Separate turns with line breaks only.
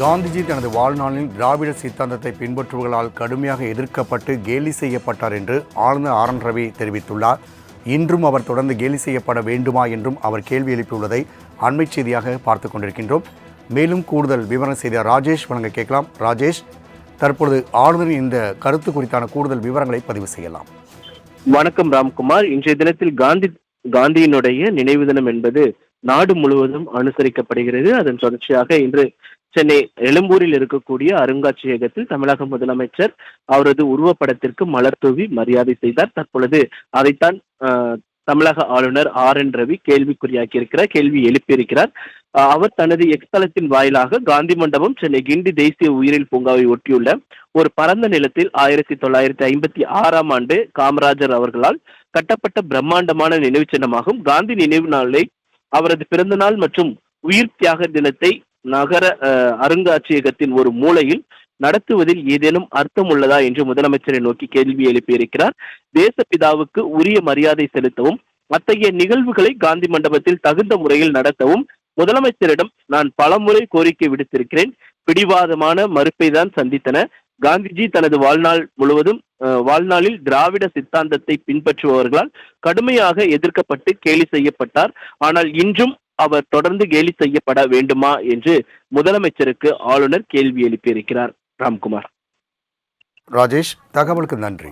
காந்திஜி தனது வாழ்நாளில் திராவிட சித்தாந்தத்தை பின்பற்றுவர்களால் கடுமையாக எதிர்க்கப்பட்டு கேலி செய்யப்பட்டார் என்று ஆளுநர் ஆர் என் ரவி தெரிவித்துள்ளார். இன்றும் அவர் தொடர்ந்து கேலி செய்யப்பட வேண்டுமா என்றும் அவர் கேள்வி எழுப்பியுள்ளதை அண்மை செய்தியாக பார்த்து கொண்டிருக்கின்றோம். மேலும் கூடுதல் விவரம் செய்த ராஜேஷ்? வழங்க கேட்கலாம். ராஜேஷ் தற்பொழுது ஆளுநரின் இந்த கருத்து குறித்தான கூடுதல் விவரங்களை பதிவு செய்யலாம்.
வணக்கம் ராம்குமார். இன்றைய தினத்தில் காந்தி காந்தியினுடைய நினைவு தினம் என்பது நாடு முழுவதும் அனுசரிக்கப்படுகிறது. அதன் தொடர்ச்சியாக இன்று சென்னை எழும்பூரில் இருக்கக்கூடிய அருங்காட்சியகத்தில் தமிழக முதலமைச்சர் அவரது உருவப்படத்திற்கு மலர் தூவி மரியாதை செய்தார். தற்பொழுது அதைத்தான் தமிழக ஆளுநர் ஆர் என் ரவி கேள்விக்குறியாக்கி இருக்கிறார் கேள்வி எழுப்பியிருக்கிறார். அவர் தனது எக்ஸ்தலத்தின் வாயிலாக காந்தி மண்டபம் சென்னை கிண்டி தேசிய உயிரியல் பூங்காவை ஒட்டியுள்ள ஒரு பரந்த நிலத்தில் ஆயிரத்தி தொள்ளாயிரத்தி ஐம்பத்தி ஆறாம் ஆண்டு காமராஜர் அவர்களால் கட்டப்பட்ட பிரம்மாண்டமான நினைவு சின்னமாகும். காந்தி நினைவு நாளை அவரது பிறந்த நாள் மற்றும் உயிர் தியாக தினத்தை நகர அருங்காட்சியகத்தின் ஒரு மூலையில் நடத்துவதில் ஏதேனும் அர்த்தம் உள்ளதா என்று முதலமைச்சரை நோக்கி கேள்வி எழுப்பியிருக்கிறார். தேசப்பிதாவுக்கு உரிய மரியாதை செலுத்தவும் அத்தகைய நிகழ்வுகளை காந்தி மண்டபத்தில் தகுந்த முறையில் நடத்தவும் முதலமைச்சரிடம் நான் பலமுறை கோரிக்கை விடுத்திருக்கிறேன். பிடிவாதமான மறுப்பை தான் சந்தித்தன. காந்திஜி தனது வாழ்நாள் முழுவதும் வாழ்நாளில் திராவிட சித்தாந்தத்தை பின்பற்றுபவர்களால் கடுமையாக எதிர்க்கப்பட்டு கேலி செய்யப்பட்டார். ஆனால் இன்றும் அவர் தொடர்ந்து கேலி செய்யப்பட வேண்டுமா என்று முதலமைச்சருக்கு ஆளுநர் கேள்வி எழுப்பியிருக்கிறார். ராம்குமார்.
ராஜேஷ் தகவலுக்கு நன்றி.